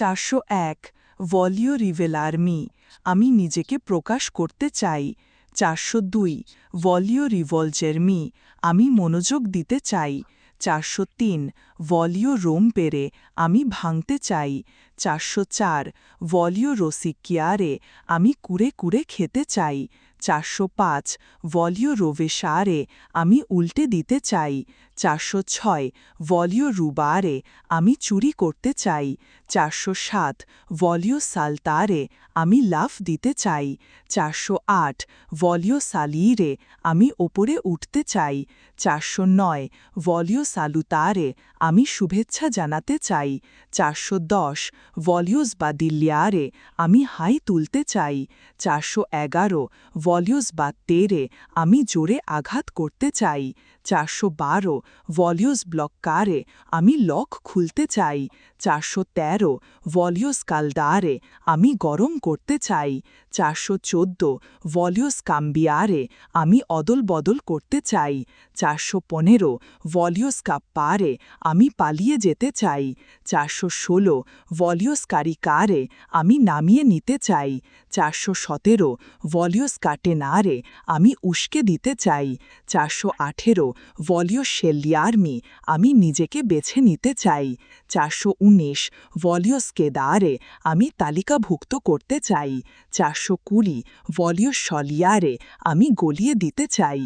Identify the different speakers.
Speaker 1: চারশো এক ভলিও রিভেলারমি আমি নিজেকে প্রকাশ করতে চাই। চারশো দুই ভলিও রিভলজেরমি আমি মনোযোগ দিতে চাই। চারশো তিন ভলিও রোম পেরে আমি ভাঙতে চাই। চারশো চার ভলিও রসিকিয়ারে আমি কুড়ে কুড়ে খেতে চাই। চারশো পাঁচ ভলিও রোভেশারে আমি উল্টে দিতে চাই। চারশো ছয় ভলিও রুবারে আমি চুরি করতে চাই। চারশো সাত ভলিও সালতারে আমি লাফ দিতে চাই। চারশো আট ভলিও সালিরে আমি ওপরে উঠতে চাই। চারশো নয় ভলিও সালুতারে আমি শুভেচ্ছা জানাতে চাই। চারশো দশ, ভলিউস বা দিল্লিয়ারে আমি হাই তুলতে চাই। চারশো এগারো, ভলিউস বা তেরে আমি জোরে আঘাত করতে চাই। চারশো বারো, ভলিউস ব্লক্কারে আমি লক খুলতে চাই। চারশো তেরো ভলিউস কালদারে আমি গরম করতে চাই, চারশো চোদ্দ ভলিউস কাম্বিয়ারে আমি অদল বদল করতে চাই, চারশো পনেরো ভলিউস কাপ্পারে আমি পালিয়ে যেতে চাই, চারশো ষোলো ভলিউস কারিকারে আমি নামিয়ে নিতে চাই, চারশো সতেরো ভলিউস কাটেনারে আমি উস্কে দিতে চাই, চারশো আঠেরো ভলিও শেলিয়ারমি আমি নিজেকে বেছে নিতে চাই, চারশো উনিশ ভলিউস কেদারে আমি তালিকাভুক্ত করতে চাই। চারশো কুড়ি ভলিও সলিয়ারে আমি গলিয়ে দিতে চাই।